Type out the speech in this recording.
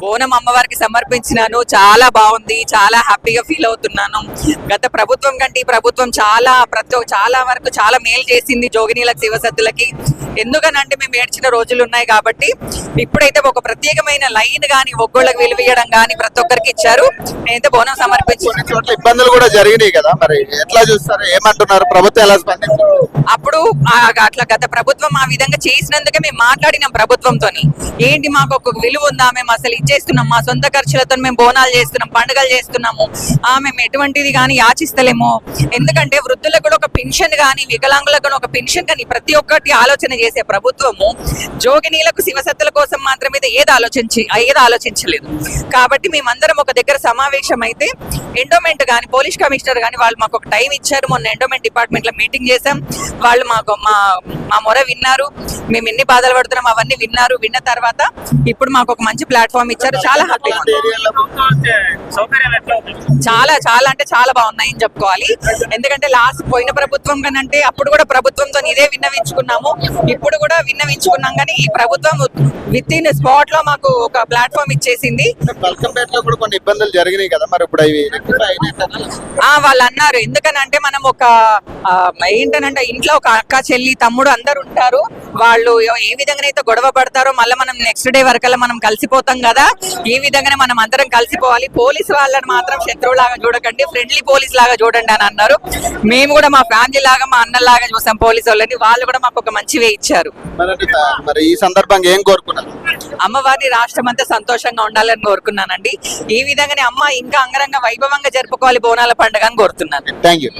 బోనం అమ్మవారికి సమర్పించినాను. చాలా బాగుంది. చాలా హ్యాపీగా ఫీల్ అవుతున్నాను. గత ప్రభుత్వం కంటే ప్రభుత్వం చాలా ప్రతి చాలా వరకు చాలా మేలు చేసింది జోగినీలకు శివసత్తులకి. ఎందుకనంటే మేము ఏడ్చిన రోజులు ఉన్నాయి కాబట్టి ఇప్పుడైతే ఒక ప్రత్యేకమైన లైన్ గాని ఒగ్గోళ్ళకి విలువీయడం గాని ప్రతి ఒక్కరికి ఇచ్చారు. నేనైతే బోనం సమర్పించి కొన్ని చోట్ల ఇబ్బందులు కూడా జరిగినాయి కదా. మరి ఎట్లా చూస్తారు? ఏమంటున్నారు? ప్రభుత్వం ఎలా స్పందించారు అప్పుడు అట్లా గత ప్రభుత్వం ఆ విధంగా చేసినందుకే మేము మాట్లాడినాం ప్రభుత్వంతో ఏంటి మాకు ఒక విలువ ఉందా? మేము అసలు ఇచ్చేస్తున్నాం. మా సొంత ఖర్చులతో మేము బోనాలు చేస్తున్నాం పండుగలు చేస్తున్నాము. ఆ మేము ఎటువంటిది కానీ యాచిస్తలేము ఎందుకంటే వృద్ధులకు కూడా ఒక పెన్షన్ కానీ వికలాంగులకు ఒక పెన్షన్ కానీ ప్రతి ఒక్కటి ఆలోచన చేసే ప్రభుత్వము జోగినీలకు శివసత్తుల కోసం మాత్రమే ఏది ఆలోచించి ఏది ఆలోచించలేదు. కాబట్టి మేమందరం ఒక దగ్గర సమావేశం అయితే ఎండోమెంట్ కానీ పోలీస్ కమిషనర్ కానీ వాళ్ళు మాకు ఒక టైం ఇచ్చారు. మొన్న ఎండోమెంట్ డిపార్ట్మెంట్లో మీటింగ్ చేశాం. వాళ్ళు మాకు మా మా మొర విన్నారు. మేము ఎన్ని బాధలు పడుతున్నాం అవన్నీ విన్నారు. విన్న తర్వాత ఇప్పుడు మాకు ఒక మంచి ప్లాట్ఫామ్ ఇచ్చారు. చాలా హ్యాపీగా చాలా చాలా అంటే చాలా బాగున్నాయని చెప్పుకోవాలి. ఎందుకంటే లాస్ట్ పోయిన ప్రభుత్వం కనంటే అప్పుడు కూడా ప్రభుత్వంతో ఇదే విన్నవించుకున్నాము. ఇప్పుడు కూడా విన్నవించుకున్నాం కానీ ఈ ప్రభుత్వం విత్ ఇన్ స్పాట్లో మాకు ఒక ప్లాట్ఫామ్ ఇచ్చేసింది. బల్కంపేట లో కూడా కొన్ని ఇబ్బందులు జరిగినాయి కదా మరి ఇప్పుడు అవి వాళ్ళు అన్నారు. ఎందుకనంటే మనం ఒక ఏంటనంటే ఇంట్లో ఒక అక్క చెల్లి తమ్ముడు అందరు ఉంటారు వాళ్ళు ఏ విధంగా అయితే గొడవ పడతారో మళ్ళీ మనం నెక్స్ట్ డే వరకల్లా మనం కలిసిపోతాం కదా. ఈ విధంగానే మనం అందరం కలిసిపోవాలి. పోలీస్ వాళ్ళని మాత్రం శత్రువులాగా చూడకండి. ఫ్రెండ్లీ పోలీస్ లాగా చూడండి అని అన్నారు. మేము కూడా మా ఫ్యామిలీ లాగా మా అన్నలాగా చూసాం పోలీస్ వాళ్ళని. వాళ్ళు కూడా మాకు ఒక మంచి వే ఇచ్చారు. మరి ఈ సందర్భంగా ఏం కోరుకున్నారు? అమ్మవారి రాష్ట్రం అంతా సంతోషంగా ఉండాలని కోరుకున్నానండి. ఈ విధంగానే అమ్మ ఇంకా అంగరంగ వైభవంగా జరుపుకోవాలి బోనాల పండుగ అని కోరుతున్నాను. Thank you